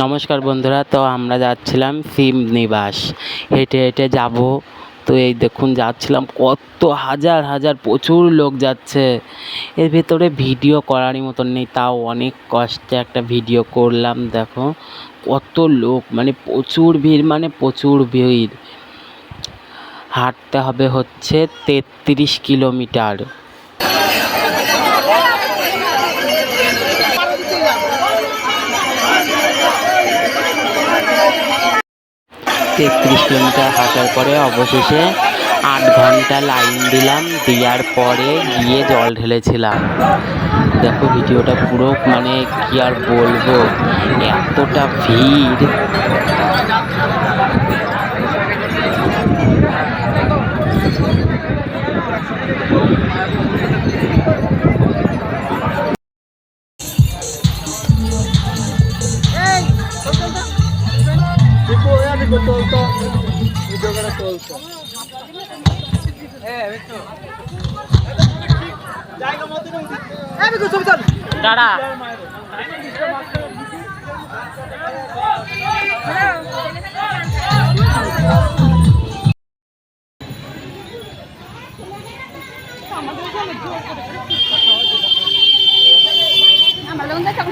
নমস্কার বন্ধুরা, তো আমরা যাচ্ছিলাম শিব নিবাস। হেঁটে হেঁটে যাব। তো এই দেখুন, যাচ্ছিলাম, কত হাজার হাজার প্রচুর লোক যাচ্ছে। এর ভেতরে ভিডিও করারই মতন নেই, তাও অনেক কষ্টে একটা ভিডিও করলাম, দেখো। কত লোক মানে প্রচুর ভিড় মানে প্রচুর ভিড়। হাঁটতে হবে হচ্ছে তেত্রিশ কিলোমিটার। তেত্রিশ কিলোমিটার হাঁটার পরে অবশেষে আট ঘণ্টা লাইন দিলাম, দেওয়ার পরে গিয়ে জল ঢেলেছিলাম। দেখো ভিডিওটা পুরো মানে কি আর বলব, এতটা ভিড়।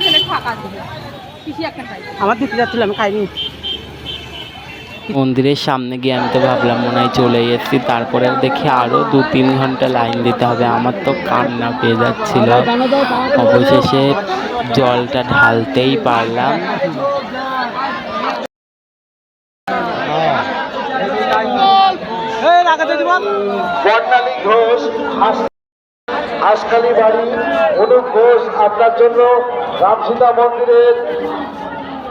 ছেলে ফাঁকা দিবে কিছু একটা পাই আমার দিতে যাচ্ছিল আমি খাইনি। মন্দিরের সামনে গিয়ে আমি তো ভাবলাম মনে হয় চলে এসেছি। তারপরে দেখি আরও দু তিন ঘণ্টা লাইন দিতে হবে। আমার তো কান্না পেয়ে যাচ্ছিল। অবশেষে জলটা ঢালতেই পারলাম। বর্ণালী ঘোষ হাস- বাড়ি অনুপ ঘোষ আপনার জন্য রামসীতা মন্দিরের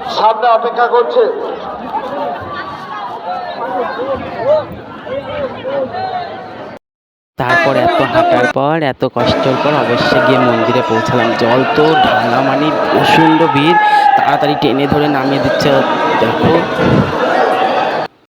সামনে অপেক্ষা করছে। তারপর এত হাঁটার পর, এত কষ্টের পর অবশ্যই গিয়ে মন্দিরে পৌঁছালাম। জল তো ঢালা মানে প্রচণ্ড ভিড়। তাড়াতাড়ি টেনে ধরে নামিয়ে দিচ্ছে। দেখো